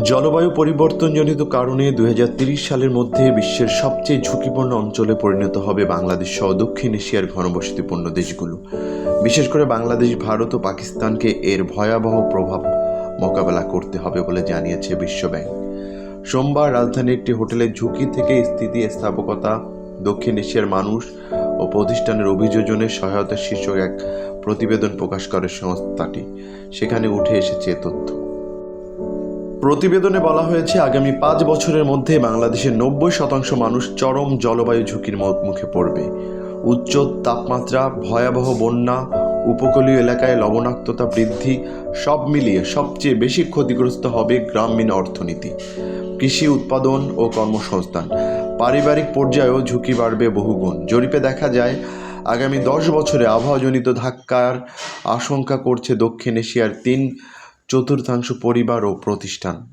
জলবায়ু পরিবর্তনজনিত কারণে দুই সালের মধ্যে বিশ্বের সবচেয়ে ঝুঁকিপূর্ণ অঞ্চলে পরিণত হবে বাংলাদেশ সহ দক্ষিণ এশিয়ার ঘনবসতিপূর্ণ দেশগুলো। বিশেষ করে বাংলাদেশ, ভারত ও পাকিস্তানকে এর ভয়াবহ প্রভাব মোকাবেলা করতে হবে বলে জানিয়েছে বিশ্বব্যাংক সোমবার রাজধানীর একটি হোটেলের ঝুঁকি থেকে স্থিতি স্থাপকতা দক্ষিণ এশিয়ার মানুষ ও প্রতিষ্ঠানের অভিযোজনের সহায়তা শীর্ষক এক প্রতিবেদন প্রকাশ করে সংস্থাটি। সেখানে উঠে এসেছে তথ্য। প্রতিবেদনে বলা হয়েছে, আগামী পাঁচ বছরের মধ্যে বাংলাদেশের নব্বই শতাংশ মানুষ চরম জলবায়ু ঝুঁকির মুখে পড়বে। উচ্চ তাপমাত্রা, ভয়াবহ বন্যা, উপকূলীয় এলাকায় লবণাক্ততা বৃদ্ধি, সব মিলিয়ে সবচেয়ে বেশি ক্ষতিগ্রস্ত হবে গ্রামীণ অর্থনীতি, কৃষি উৎপাদন ও কর্মসংস্থান। পারিবারিক পর্যায়েও ঝুঁকি বাড়বে বহুগুণ। জরিপে দেখা যায়, আগামী দশ বছরে আবহাওয়াজনিত ধাক্কার আশঙ্কা করছে দক্ষিণ এশিয়ার তিন চতুর্থাংশ পরিবার ও প্রতিষ্ঠান।